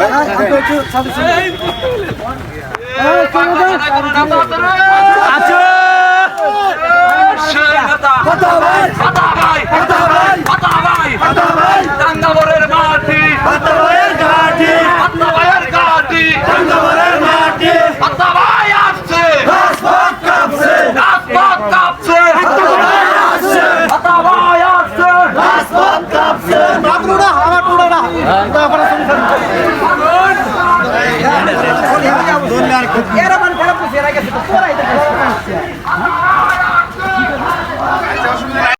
আছে ভাই